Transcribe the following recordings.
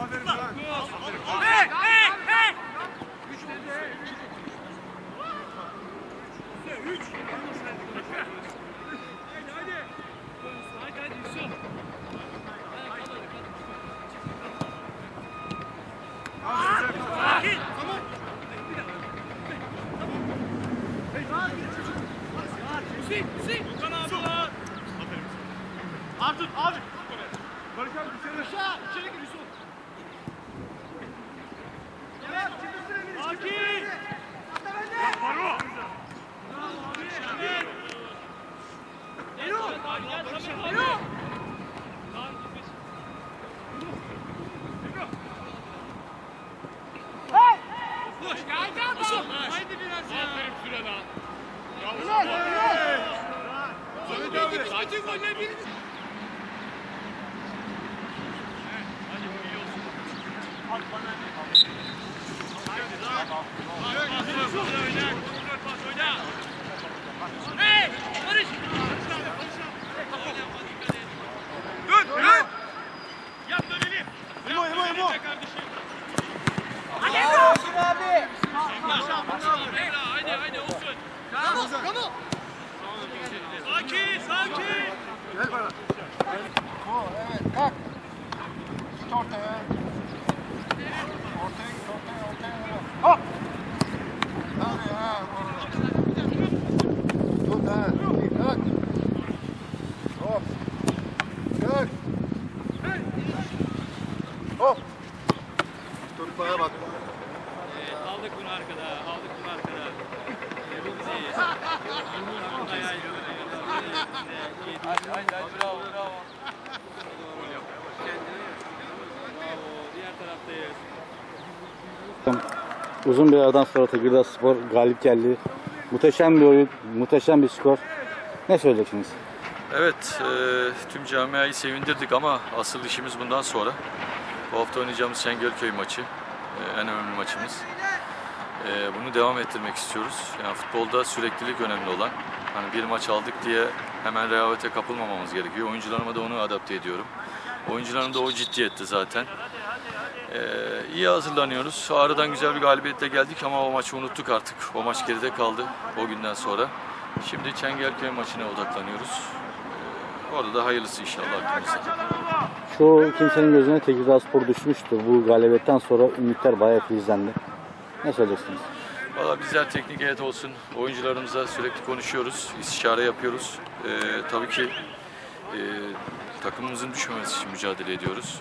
Aferin lan. Aferin. Artık abi. Barış abi dışarı. Aşağı. İçeri gir Yusuf. Evet. Akif. Baro. Haydi biraz ya. Aferin Sürena. Helal, helal. Samet abi. Bütün goller bir. Hey! Barış! Dön, dön. Yap dönelim. İmo, İmo, İmo. Kardeşim. Hadi hadi olsun. Bravo, bravo. Sakin, sakin. Gel bana. O evet kalk. Git ortaya. Ortaya git ortaya ortaya. Hop. Hadi ha. Tut ha. İyi, Kalk. Hop. Kalk. Hop. Çocuklara bak. Aldık bunu arkada, aldık bunu arkada. Bu bize iyi. Ay ay Uzun bir aradan sonra Tekirdağ Spor galip geldi. Muhteşem bir oyun, muhteşem bir skor. Ne söyleyeceksiniz? Evet, e, tüm camiayı sevindirdik ama asıl işimiz bundan sonra. Bu hafta oynayacağımız Şengölköy maçı, e, en önemli maçımız. E, bunu devam ettirmek istiyoruz. Yani futbolda süreklilik önemli olan. Hani bir maç aldık diye hemen rehavete kapılmamamız gerekiyor. Oyuncularıma da onu adapte ediyorum. Oyuncuların da o ciddiyette zaten. E, iyi hazırlanıyoruz. Ağrı'dan güzel bir galibiyetle geldik ama o maçı unuttuk artık. O maç geride kaldı o günden sonra. Şimdi Çengelköy maçına odaklanıyoruz. Orada da hayırlısı inşallah hepimize. Çoğu kimsenin gözüne Tekirdağ Spor düşmüştü. Bu galibiyetten sonra ümitler bayağı filizlendi. Ne söyleyeceksiniz? Valla bizler teknik heyet olsun, oyuncularımızla sürekli konuşuyoruz, istişare yapıyoruz. Ee, tabii ki e, takımımızın düşmemesi için mücadele ediyoruz.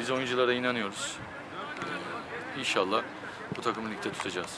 Biz oyunculara inanıyoruz. Ee, İnşallah bu takımı ligde tutacağız.